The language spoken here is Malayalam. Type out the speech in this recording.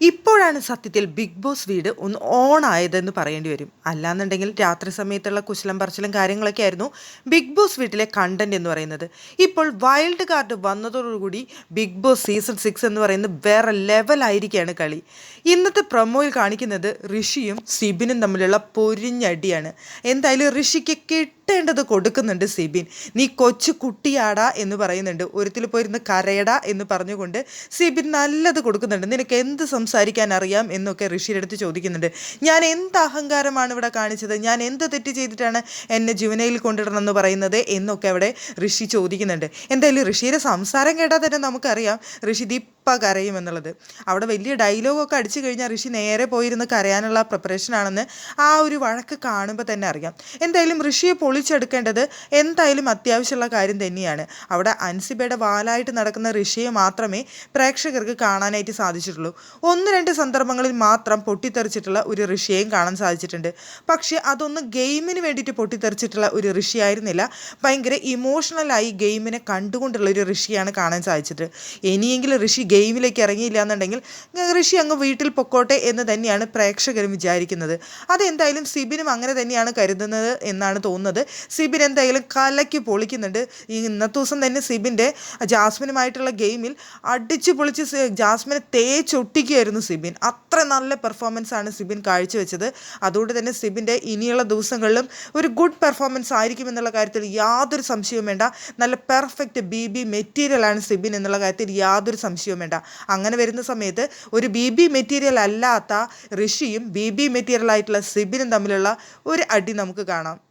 ഇപ്പോഴാണ് സത്യത്തിൽ ബിഗ് ബോസ് വീട് ഒന്ന് ഓൺ ആയതെന്ന് പറയേണ്ടി വരും. അല്ലാന്നുണ്ടെങ്കിൽ രാത്രി സമയത്തുള്ള കുശലം പറച്ചിലും കാര്യങ്ങളൊക്കെ ആയിരുന്നു ബിഗ് ബോസ് വീട്ടിലെ കണ്ടന്റ് എന്ന് പറയുന്നത്. ഇപ്പോൾ വൈൽഡ് കാർഡ് വന്നതോടുകൂടി ബിഗ് ബോസ് സീസൺ സിക്സ് എന്ന് പറയുന്നത് വേറെ ലെവലായിരിക്കുകയാണ് കളി. ഇന്നത്തെ പ്രൊമോയിൽ കാണിക്കുന്നത് ഋഷിയും സിബിനും തമ്മിലുള്ള പൊരിഞ്ഞടിയാണ്. എന്തായാലും ഋഷിക്ക് കിട്ടേണ്ടത് കൊടുക്കുന്നുണ്ട് സിബിൻ. നീ കൊച്ചു കുട്ടിയാടാ എന്ന് പറയുന്നുണ്ട്. ഒരുത്തിൽ പോയിരുന്ന് കരയടാ എന്ന് പറഞ്ഞുകൊണ്ട് സിബിൻ നല്ലത് കൊടുക്കുന്നുണ്ട്. നിനക്ക് എന്ത് സംസാരിക്കാൻ അറിയാം എന്നൊക്കെ ഋഷിയുടെ അടുത്ത് ചോദിക്കുന്നുണ്ട്. ഞാൻ എന്ത് അഹങ്കാരമാണ് ഇവിടെ കാണിച്ചത്? ഞാൻ എന്ത് തെറ്റ് ചെയ്തിട്ടാണ് എന്നെ ജുവനയിൽ കൊണ്ടിടണം എന്ന് പറയുന്നത് എന്നൊക്കെ അവിടെ ഋഷി ചോദിക്കുന്നുണ്ട്. എന്തായാലും ഋഷിയുടെ സംസാരം കേട്ടാൽ തന്നെ നമുക്കറിയാം. ഋഷി ദിപ്പ കരയും എന്നുള്ളത്. അവിടെ വലിയ ഡയലോഗൊക്കെ അടിച്ചു കഴിഞ്ഞാൽ ഋഷി നേരെ പോയിരുന്ന് കരയാനുള്ള പ്രിപ്പറേഷനാണെന്ന് ആ ഒരു വഴക്ക് കാണുമ്പോൾ തന്നെ അറിയാം. എന്തായാലും ഋഷിയെ പൊളിച്ചെടുക്കേണ്ടത് എന്തായാലും അത്യാവശ്യമുള്ള കാര്യം തന്നെയാണ്. അവിടെ അൻസിബയുടെ വാലായിട്ട് നടക്കുന്ന ഋഷിയെ മാത്രമേ പ്രേക്ഷകർക്ക് കാണാനായിട്ട് സാധിച്ചിട്ടുള്ളൂ. ഒന്ന് രണ്ട് സന്ദർഭങ്ങളിൽ മാത്രം പൊട്ടിത്തെറിച്ചിട്ടുള്ള ഒരു ഋഷിയെയും കാണാൻ സാധിച്ചിട്ടുണ്ട്. പക്ഷേ അതൊന്ന് ഗെയിമിന് വേണ്ടിയിട്ട് പൊട്ടിത്തെറിച്ചിട്ടുള്ള ഒരു ഋഷിയായിരുന്നില്ല. ഭയങ്കര ഇമോഷണലായി ഗെയിമിനെ കണ്ടുകൊണ്ടുള്ള ഒരു ഋഷിയാണ് കാണാൻ സാധിച്ചത്. ഇനിയെങ്കിലും ഋഷി ഗെയിമിലേക്ക് ഇറങ്ങിയില്ല എന്നുണ്ടെങ്കിൽ ഋഷി അങ്ങ് വീട്ടിൽ പൊക്കോട്ടെ എന്ന് തന്നെയാണ് പ്രേക്ഷകരും വിചാരിക്കുന്നത്. അതെന്തായാലും സിബിനും അങ്ങനെ തന്നെയാണ് കരുതുന്നത് എന്നാണ് തോന്നുന്നത്. സിബിൻ എന്തായാലും കലയ്ക്ക് പൊളിക്കുന്നുണ്ട്. ഈ ഇന്നത്തെ ദിവസം തന്നെ സിബിന്റെ ജാസ്മിനുമായിട്ടുള്ള ഗെയിമിൽ അടിച്ചു പൊളിച്ച് ജാസ്മിനെ തേച്ചൊട്ടിക്കുകയായിരുന്നു സിബിൻ. അത്ര നല്ല പെർഫോമൻസ് ആണ് സിബിൻ കാഴ്ചവെച്ചത്. അതുകൊണ്ട് തന്നെ സിബിന്റെ ഇനിയുള്ള ദിവസങ്ങളിലും ഒരു ഗുഡ് പെർഫോമൻസ് ആയിരിക്കും എന്നുള്ള കാര്യത്തിൽ യാതൊരു സംശയവും വേണ്ട. നല്ല പെർഫെക്റ്റ് ബി ബി മെറ്റീരിയലാണ് സിബിൻ എന്നുള്ള കാര്യത്തിൽ യാതൊരു സംശയവും വേണ്ട. അങ്ങനെ വരുന്ന സമയത്ത് ഒരു ബി ബി മെറ്റീരിയൽ അല്ലാത്ത ഋഷിയും ബി ബി മെറ്റീരിയൽ ആയിട്ടുള്ള സിബിനും തമ്മിലുള്ള ഒരു അടി നമുക്ക് കാണാം.